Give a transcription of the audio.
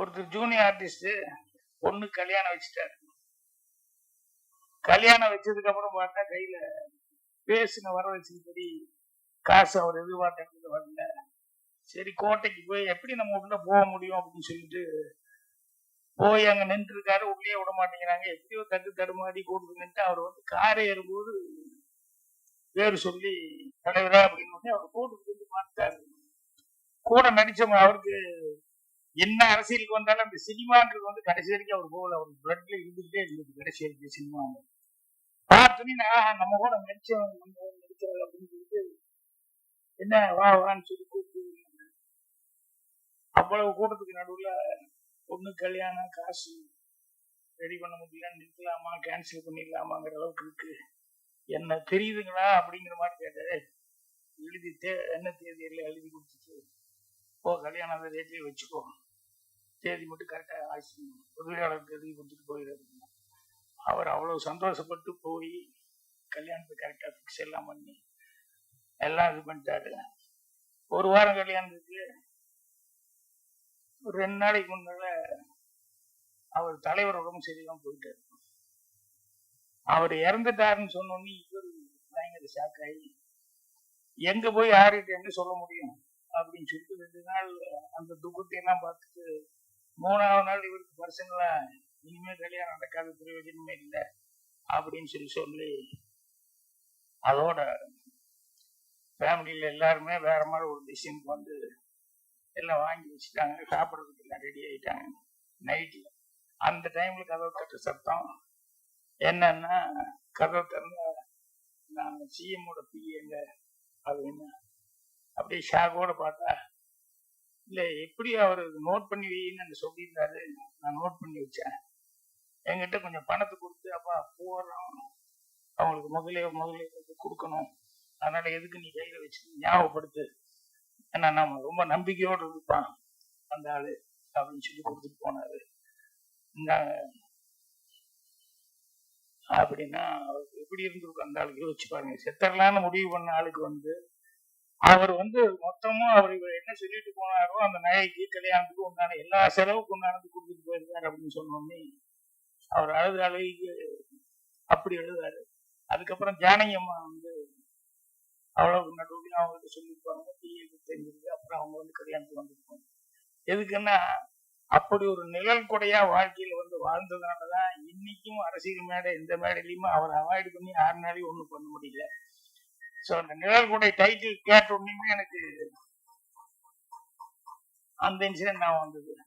ஒருத்தர் junior artist பொண்ணு கல்யாணம் வச்சுட்டாரு. கல்யாணம் வச்சதுக்கு அப்புறம் பார்த்தா கையில பேசின வர வச்சதுபடி காசு அவர் எதிர்பார்த்து வரல. சரி கோட்டைக்கு போய் எப்படி நம்ம உள்ள போக முடியும் அப்படின்னு சொல்லிட்டு போய் அங்க நின்று இருக்காரு உள்ளே விட மாட்டேங்கிறாங்க. எப்படியோ தட்டு தடுமாடி கூட்டு நின்று அவர் வந்து காரை ஏறும்போது பேரு சொல்லி தலைவரா அப்படின்னு அவர் கூட்டு பார்த்தாரு கூட நடிச்சவங்க அவருக்கு என்ன அரசியலுக்கு வந்தாலும் அந்த சினிமான்றது வந்து கடைசி வரைக்கும் அவர் போகல. அவர் பிளட்ல இருந்துகிட்டே இருந்தது. கடைசி வரைக்கும் சினிமா பார்த்தோன்னே ஆஹா நம்ம கூட நடிச்சவங்க நம்ம அப்படின்னு சொல்லிட்டு என்ன வா வான்னு சொல்லி கூப்பிட்டு அவ்வளவு கூட்டத்துக்கு நடுவுல பொண்ணு கல்யாணம் காசு ரெடி பண்ண முடியல நிறுத்தலாமா? கேன்சல் பண்ணிடலாமாங்கிற அளவுக்கு இருக்கு. என்ன தெரியுதுங்களா? அப்படிங்கிற மாதிரி கேட்டாரு எழுதி தே என்ன தேதியில் எழுதி கொடுத்துட்டு போ கல்யாணம் அந்த வச்சுக்கோ. தேதி மட்டும் கரெக்டாக ஆச்சு. உதவியாளர் தேதி கொடுத்துட்டு போயிடாரு அவர் அவ்வளவு சந்தோஷப்பட்டு போய் கல்யாணத்தை கரெக்டாக ஃபிக்ஸ் எல்லாம் பண்ணி எல்லாம் இது பண்ணிட்டாரு. ஒரு வாரம் கல்யாணத்துக்கு ஒரு ரெண்டு நாளைக்கு முன்னால அவர் தலைவர் உடம்பு சரியில்லாம போயிட்டாரு. அவர் இறந்துட்டாருன்னு சொன்னோன்னே இவர் பயங்கர ஷாக் ஆகி எங்க போய் யாருக்கிட்ட என்ன சொல்ல முடியும். அப்படின்னு சொல்லிட்டு ரெண்டு நாள் அந்த துக்கத்தையெல்லாம் பார்த்துட்டு மூணாவது நாள் இவருக்கு பர்சனலா இனிமேல் கல்யாணம் நடக்காத பிரயோஜனமே இல்லை அப்படின்னு சொல்லி சொல்லி அதோட ஃபேமிலியில் எல்லாருமே வேற மாதிரி ஒரு டிசைனுக்கு வந்து எல்லாம் வாங்கி வச்சுட்டாங்க சாப்பிட்றதுக்கு எல்லாம் ரெடி ஆயிட்டாங்க நைட்டில் அந்த டைம்ல கதவு தட்டு சத்தம் என்னன்னா கதவு திறந்த நான் சிஎம்மோட பிஏங்க அப்படின்னு அப்படியே ஷாக்கோட பார்த்தா இல்லை எப்படி அவர் நோட் பண்ணி வைன்னு சொல்லியிருந்தாரு. நான் நோட் பண்ணி வச்சேன். என்கிட்ட கொஞ்சம் பணத்தை கொடுத்து அப்பா போடுறோம். அவங்களுக்கு முதலே முதலே கொடுக்கணும். அதனால எதுக்கு நீ கையில வச்சு ஞாபகப்படுத்து. ஏன்னா நம்ம ரொம்ப நம்பிக்கையோடு இருப்பான் அந்த ஆளு அப்படின்னு சொல்லி கொடுத்துட்டு போனாரு. இந்தாங்க அப்படின்னா அவருக்கு எப்படி இருந்திருக்கும் அந்த ஆளுக்கு? யோசிச்சு பாருங்க. செத்தரலான்னு முடிவு பண்ண ஆளுக்கு வந்து அவர் வந்து மொத்தமா அவர் இவர் என்ன சொல்லிட்டு போனாரோ அந்த நகைக்கு கல்யாணத்துக்கு உண்டான எல்லா செலவுக்கு உண்டானது கொடுத்துட்டு போயிருக்காரு அப்படின்னு சொன்னோடனே அவர் அழுது அழகி அப்படி எழுதாரு அதுக்கப்புறம் ஜானகி அம்மா வந்து அவ்வளவு நடுவில் அவங்ககிட்ட சொல்லியிருப்பாங்க பிஏக்கு தெரிஞ்சிருக்கு அப்புறம் அவங்க வந்து கல்யாணத்துக்கு வந்திருப்பாங்க எதுக்குன்னா அப்படி ஒரு நிழல் கொடையா வாழ்க்கையில வந்து வாழ்ந்ததுனாலதான் இன்னைக்கும் அரசியல் மேடை எந்த மேடையிலயுமே அவர் அவாய்ட் பண்ணி யாருனாலையும் ஒண்ணும் பண்ண முடியல. சோ அந்த நிழல் டைட்டில் கேட்ட உடனே எனக்கு அந்த இன்சிடென்ட் நான் வந்தது.